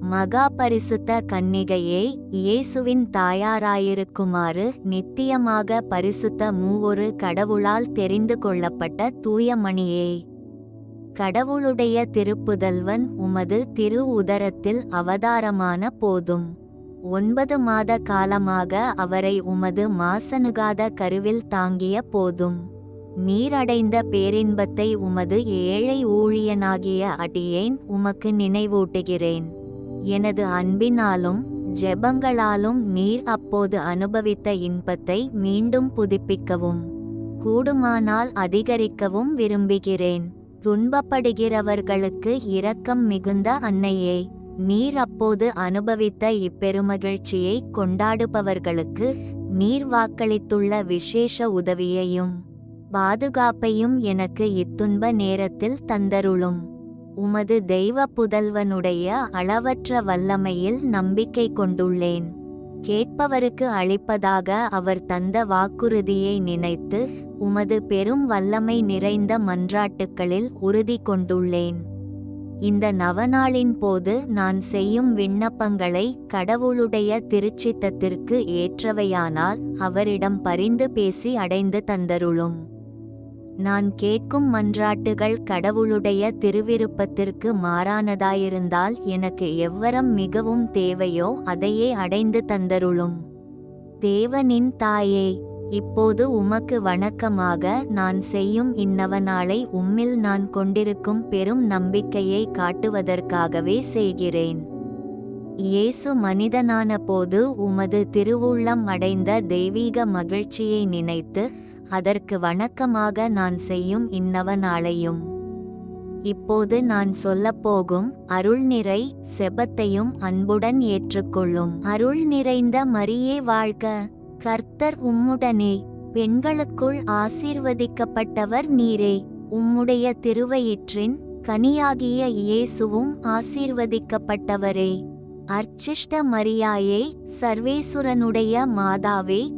மகா பரிசுத்த கன்னிகையே இயேசுவின் தாயாராயிருக்குமாறு நித்தியமாக பரிசுத்த மூவொரு கடவுளால் தெரிந்து கொள்ளப்பட்ட தூயமணியே. கடவுளுடைய திருப்புதல்வன் உமது திரு உதரத்தில் அவதாரமான போதும். ஒன்பது மாத காலமாக அவரை உமது மாசனுகாத கருவில் தாங்கிய போதும். நீரடைந்த பேரின்பத்தை உமது ஏழை ஊழியனாகிய அடியேன் உமக்கு நினைவூட்டுகிறேன். எனது அன்பினாலும் ஜெபங்களாலும் நீர் அப்போது அனுபவித்த இன்பத்தை மீண்டும் புதுப்பிக்கவும் கூடுமானால் அதிகரிக்கவும் விரும்புகிறேன். துன்பப்படுகிறவர்களுக்கு இரக்கம் மிகுந்த அன்னையே நீர் அப்போது அனுபவித்த இப்பெருமகிழ்ச்சியை கொண்டாடுபவர்களுக்கு நீர் வாக்களித்துள்ள விசேஷ உதவியையும் பாதுகாப்பையும் எனக்கு இத்துன்ப நேரத்தில் தந்தருளும். உமது தெய்வ புதல்வனுடைய அளவற்ற வல்லமையில் நம்பிக்கை கொண்டுள்ளேன். கேட்பவருக்கு அளிப்பதாக அவர் தந்த வாக்குறுதியை நினைத்து உமது பெரும் வல்லமை நிறைந்த மன்றாட்டுக்களில் உறுதி கொண்டுள்ளேன். இந்த நவநாளின் போது நான் செய்யும் விண்ணப்பங்களை கடவுளுடைய திருச்சித்தத்திற்கு ஏற்றவையானால் அவரிடம் பரிந்து பேசி அடைந்து தந்தருளும். நான் கேட்கும் மன்றாட்டுகள் கடவுளுடைய திருவிருப்பத்திற்கு மாறானதாயிருந்தால் எனக்கு எவ்வரம் மிகவும் தேவையோ அதையே அடைந்து தந்தருளும். தேவனின் தாயே இப்போது உமக்கு வணக்கமாக நான் செய்யும் இந்நவநாளை உம்மில் நான் கொண்டிருக்கும் பெரும் நம்பிக்கையை காட்டுவதற்காகவே செய்கிறேன். இயேசு மனிதனான போது உமது திருவுள்ளம் அடைந்த தெய்வீக மகிழ்ச்சியை நினைத்து அதற்கு வணக்கமாக நான் செய்யும் இன்னவ நாளையும் இப்போது நான் சொல்லப்போகும் அருள் நிறை செபத்தையும் அன்புடன் ஏற்றுக்கொள்ளும். அருள் நிறைந்த மரியே வாழ்க கர்த்தர் உம்முடனே. பெண்களுக்குள் ஆசீர்வதிக்கப்பட்டவர் நீரே. உம்முடைய திருவயிற்றின் கனியாகிய இயேசுவும் ஆசீர்வதிக்கப்பட்டவரே. அர்ச்சிஷ்ட மரியாயே சர்வேசுரனுடைய மாதாவே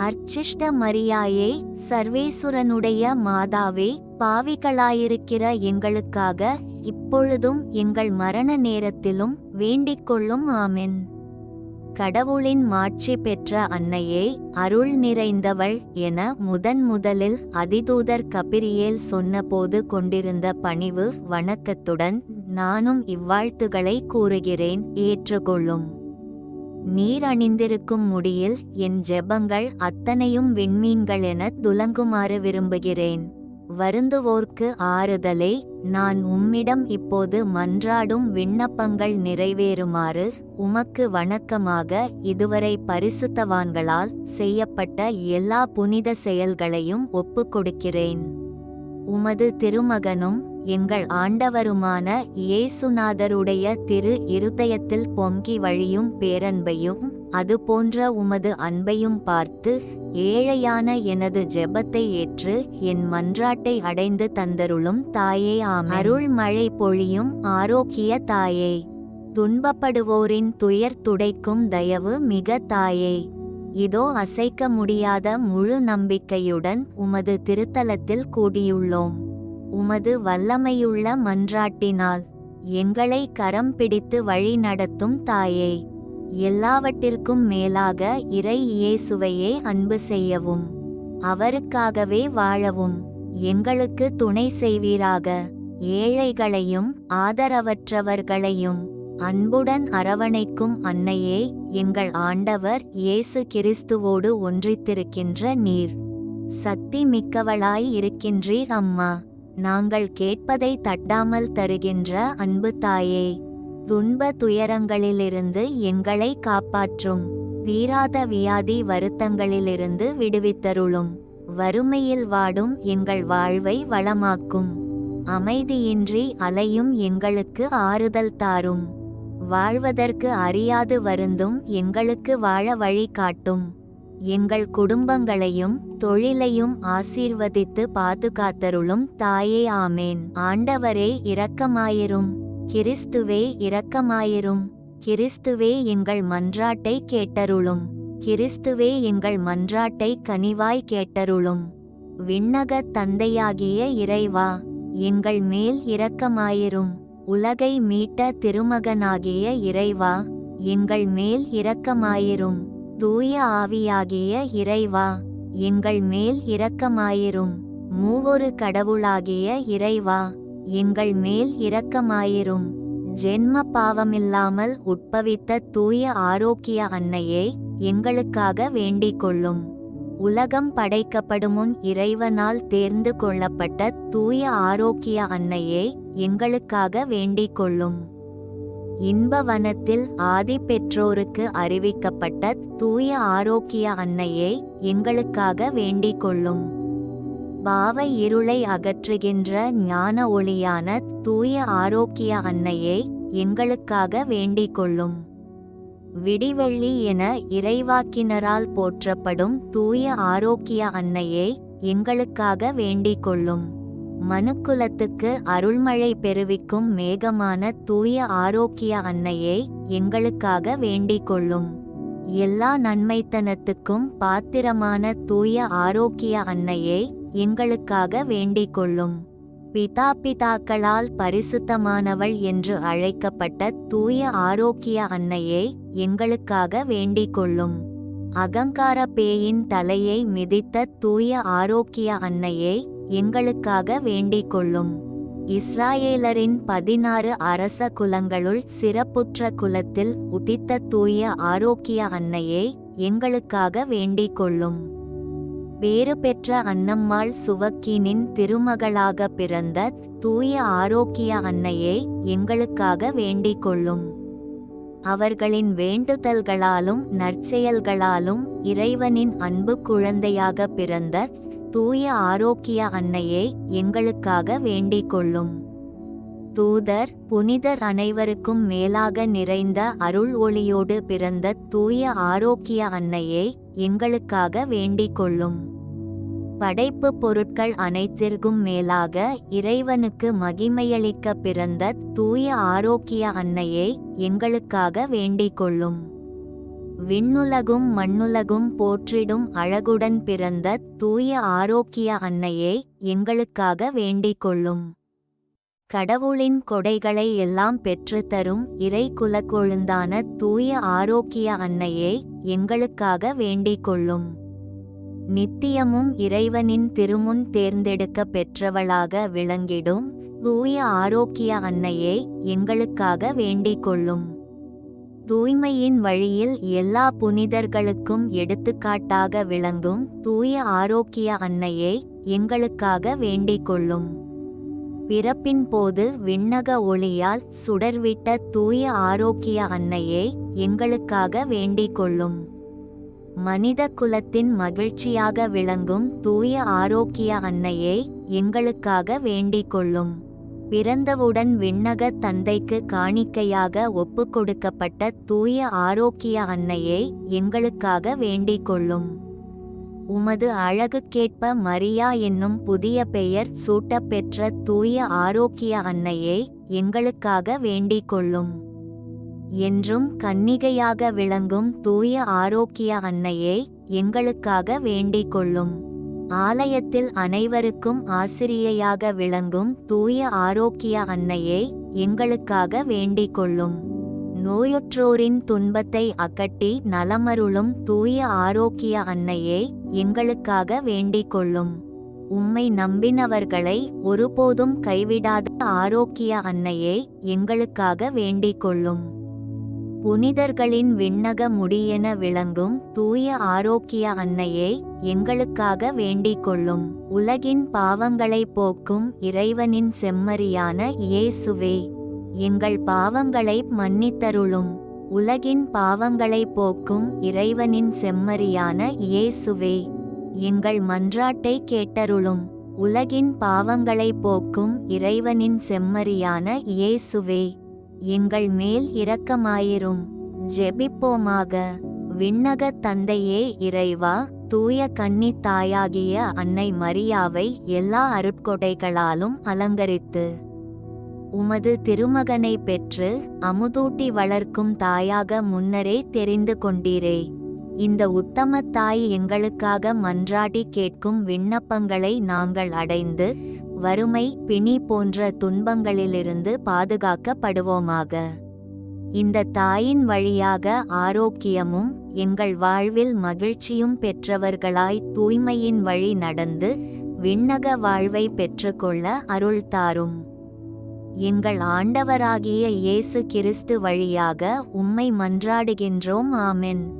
அர்ச்சிஷ்ட மரியாயே சர்வேசுரனுடைய மாதாவே பாவிகளாயிருக்கிற எங்களுக்காக இப்பொழுதும் எங்கள் மரண நேரத்திலும் வேண்டிக்கொள்ளும் ஆமென். கடவுளின் மாட்சி பெற்ற அன்னையே அருள் நிறைந்தவள் என முதன் முதலில் அதிதூதர் கபிரியேல் சொன்னபோது கொண்டிருந்த பணிவு வணக்கத்துடன் நானும் இவ்வாழ்த்துகளை கூறுகிறேன் ஏற்றுக்கொள்ளும். நீர் அணிந்திருக்கும் முடியில் என் ஜெபங்கள் அத்தனையும் விண்மீன்கள் என துலங்குமாறு விரும்புகிறேன். வருந்துவோர்க்கு ஆறுதலே நான் உம்மிடம் இப்போது மன்றாடும் விண்ணப்பங்கள் நிறைவேறுமாறு உமக்கு வணக்கமாக இதுவரை பரிசுத்தவான்களால் செய்யப்பட்ட எல்லா புனித செயல்களையும் ஒப்புக்கொடுக்கிறேன். உமது திருமகனும் எங்கள் ஆண்டவருமான இயேசுநாதருடைய திரு இருதயத்தில் பொங்கி வழியும் பேரன்பையும் அதுபோன்ற உமது அன்பையும் பார்த்து ஏழையான எனது ஜெபத்தை ஏற்று என் மன்றாட்டை அடைந்து தந்தருளும் தாயே ஆம் அருள் மழை பொழியும் ஆரோக்கிய தாயே. துன்பப்படுவோரின் துயர் துடைக்கும் தயவு மிக தாயே. இதோ அசைக்க முடியாத முழு நம்பிக்கையுடன் உமது திருத்தலத்தில் கூடியுள்ளோம். உமது வல்லமையுள்ள மன்றாட்டினால் எங்களை கரம் பிடித்து வழி நடத்தும் தாயே எல்லாவற்றிற்கும் மேலாக இறை இயேசுவையே அன்பு செய்யவும் அவருக்காகவே வாழவும் எங்களுக்கு துணை செய்வீராக. ஏழைகளையும் ஆதரவற்றவர்களையும் அன்புடன் அரவணைக்கும் அன்னையே எங்கள் ஆண்டவர் இயேசு கிறிஸ்துவோடு ஒன்றித்திருக்கின்ற நீர். சக்தி மிக்கவளாய் இருக்கின்றீர் அம்மா. நாங்கள் கேட்பதை தட்டாமல் தருகின்ற அன்பு தாயே துன்ப துயரங்களிலிருந்து எங்களை காப்பாற்றும். தீராத வியாதி வருத்தங்களிலிருந்து விடுவித்தருளும். வறுமையில் வாடும் எங்கள் வாழ்வை வளமாக்கும். அமைதியின்றி அலையும் எங்களுக்கு ஆறுதல் தாரும். வாழ்வதற்கு அறியாது வருந்தும் எங்களுக்கு வாழ வழி காட்டும். எங்கள் குடும்பங்களையும் தொழிலையும் ஆசீர்வதித்து பாதுகாத்தருளும் தாயே ஆமேன். ஆண்டவரே இரக்கமாயிரும். கிறிஸ்துவே இரக்கமாயிரும். கிறிஸ்துவே எங்கள் மன்றாட்டை கேட்டருளும். கிறிஸ்துவே எங்கள் மன்றாட்டை கனிவாய் கேட்டருளும். விண்ணகத் தந்தையாகிய இறைவா எங்கள் மேல் இரக்கமாயிரும். உலகை மீட்ட திருமகனாகிய இறைவா எங்கள் மேல் இரக்கமாயிரும். தூய ஆவியாகிய இறைவா எங்கள் மேல் இரக்கமாயிரும். மூவொரு கடவுளாகிய இறைவா எங்கள் மேல் இரக்கமாயிரும். ஜென்ம பாவமில்லாமல் உட்பவித்த தூய ஆரோக்கிய அன்னையை எங்களுக்காக வேண்டிக் கொள்ளும் உலகம் படைக்கப்படுமுன் இறைவனால் தேர்ந்து கொள்ளப்பட்ட தூய ஆரோக்கிய அன்னையை எங்களுக்காக வேண்டிக் கொள்ளும் இன்பவனத்தில் ஆதி பெற்றோருக்கு அறிவிக்கப்பட்ட தூய ஆரோக்கிய அன்னையை எங்களுக்காக வேண்டிக் கொள்ளும் பாவ இருளை அகற்றுகின்ற ஞான ஒளியான தூய ஆரோக்கிய அன்னையை எங்களுக்காக வேண்டிக் கொள்ளும் விடிவெள்ளி என இறைவாக்கினரால் போற்றப்படும் தூய ஆரோக்கிய அன்னையை எங்களுக்காக வேண்டிக் கொள்ளும் மனுக்குலத்துக்கு அருள்மழை பெருவிக்கும் மேகமான தூய ஆரோக்கிய அன்னையை எங்களுக்காக வேண்டிக் கொள்ளும். எல்லா நன்மைத்தனத்துக்கும் பாத்திரமான தூய ஆரோக்கிய அன்னையை எங்களுக்காக வேண்டிக் கொள்ளும். பிதாபிதாக்களால் பரிசுத்தமானவள் என்று அழைக்கப்பட்ட தூய ஆரோக்கிய அன்னையை எங்களுக்காக வேண்டிக் கொள்ளும். அகங்கார பேயின் தலையை மிதித்த தூய ஆரோக்கிய அன்னையை எங்களுக்காக வேண்டிக் கொள்ளும் இஸ்ராயேலரின் பதினாறு அரச குலங்களுள் சிறப்புற்ற குலத்தில் உதித்த தூய ஆரோக்கிய அன்னையை எங்களுக்காக வேண்டிக் கொள்ளும் வேறு பெற்ற அன்னம்மாள் சுவக்கீனின் திருமகளாக பிறந்த தூய ஆரோக்கிய அன்னையை எங்களுக்காக வேண்டிக் கொள்ளும் அவர்களின் வேண்டுதல்களாலும் நற்செயல்களாலும் இறைவனின் அன்பு குழந்தையாக பிறந்த தூய ஆரோக்கிய அன்னையை எங்களுக்காக வேண்டிக் கொள்ளும் தூதர் புனிதர் அனைவருக்கும் மேலாக நிறைந்த அருள் ஒளியோடு பிறந்த தூய ஆரோக்கிய அன்னையை எங்களுக்காக வேண்டிக் கொள்ளும் படைப்பு பொருட்கள் அனைத்திற்கும் மேலாக இறைவனுக்கு மகிமையளிக்க பிறந்த தூய ஆரோக்கிய அன்னையை எங்களுக்காக வேண்டிக் கொள்ளும் விண்ணுலகும் மண்ணுலகும் போற்றிடும் அழகுடன் பிறந்த தூய ஆரோக்கிய அன்னையே எங்களுக்காக வேண்டிக் கொள்ளும் கடவுளின் கொடைகளை எல்லாம் பெற்றுத்தரும் இறை குலக்கொழுந்தான தூய ஆரோக்கிய அன்னையே எங்களுக்காக வேண்டிக் கொள்ளும் நித்தியமும் இறைவனின் திருமுன் தேர்ந்தெடுக்க பெற்றவளாக விளங்கிடும் தூய ஆரோக்கிய அன்னையே எங்களுக்காக வேண்டிக் கொள்ளும் தூய்மையின் வழியில் எல்லா புனிதர்களுக்கும் எடுத்துக்காட்டாக விளங்கும் தூய ஆரோக்கிய அன்னையை எங்களுக்காக வேண்டிக் கொள்ளும் பிறப்பின் போது விண்ணக ஒளியால் சுடர்விட்ட தூய ஆரோக்கிய அன்னையை எங்களுக்காக வேண்டிக் கொள்ளும் மனித குலத்தின் மகிழ்ச்சியாக விளங்கும் தூய ஆரோக்கிய அன்னையை எங்களுக்காக வேண்டிக் கொள்ளும் பிறந்தவுடன் விண்ணக தந்தைக்கு காணிக்கையாக ஒப்புக்கொடுக்கப்பட்ட தூய ஆரோக்கிய அன்னையை எங்களுக்காக வேண்டிக் கொள்ளும். உமது அழகுக்கேற்ப மரியா என்னும் புதிய பெயர் சூட்டப்பெற்ற தூய ஆரோக்கிய அன்னையை எங்களுக்காக வேண்டிக் கொள்ளும். என்றும் கன்னிகையாக விளங்கும் தூய ஆரோக்கிய அன்னையை எங்களுக்காக வேண்டிக் கொள்ளும். ஆலயத்தில் அனைவருக்கும் ஆசிரியையாக விளங்கும் தூய ஆரோக்கிய அன்னையை எங்களுக்காக வேண்டிக் கொள்ளும். நோயுற்றோரின் துன்பத்தை அகட்டி நலமருளும் தூய ஆரோக்கிய அன்னையை எங்களுக்காக வேண்டிக் கொள்ளும். உம்மை நம்பினவர்களை ஒருபோதும் கைவிடாத ஆரோக்கிய அன்னையை எங்களுக்காக வேண்டிக் கொள்ளும். புனிதர்களின் விண்ணக முடியென விளங்கும் தூய ஆரோக்கிய அன்னையை எங்களுக்காக வேண்டிக் கொள்ளும் உலகின் பாவங்களை போக்கும் இறைவனின் செம்மறியான இயேசுவே எங்கள் பாவங்களை மன்னித்தருளும். உலகின் பாவங்களை போக்கும் இறைவனின் செம்மறியான இயேசுவே எங்கள் மன்றாட்டை கேட்டருளும். உலகின் பாவங்களை போக்கும் இறைவனின் செம்மறியான இயேசுவே. எங்கள் மேல் இரக்கமாயிரும். ஜெபிப்போமாக. விண்ணக தந்தையே இறைவா தூய கன்னி தாயாகிய அன்னை மரியாவை எல்லா அருட்கொடைகளாலும் அலங்கரித்து. உமது திருமகனை பெற்று அமுதூட்டி வளர்க்கும் தாயாக முன்னரே தெரிந்து கொண்டீரே. இந்த உத்தம தாய் எங்களுக்காக மன்றாடி கேட்கும் விண்ணப்பங்களை நாங்கள் அடைந்து வறுமை பிணி போன்ற துன்பங்களிலிருந்து பாதுகாக்கப்படுவோமாக. இந்த தாயின் வழியாக ஆரோக்கியமும் எங்கள் வாழ்வில் மகிழ்ச்சியும் பெற்றவர்களாய் தூய்மையின் வழி நடந்து விண்ணக வாழ்வை பெற்றுக்கொள்ள அருள் தாரும். எங்கள் ஆண்டவராகிய இயேசு கிறிஸ்து வழியாக உம்மை மன்றாடுகின்றோம் ஆமென்.